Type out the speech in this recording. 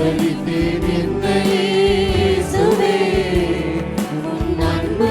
அர்ப்பணித்தேன் என்னையே உன் அன்பு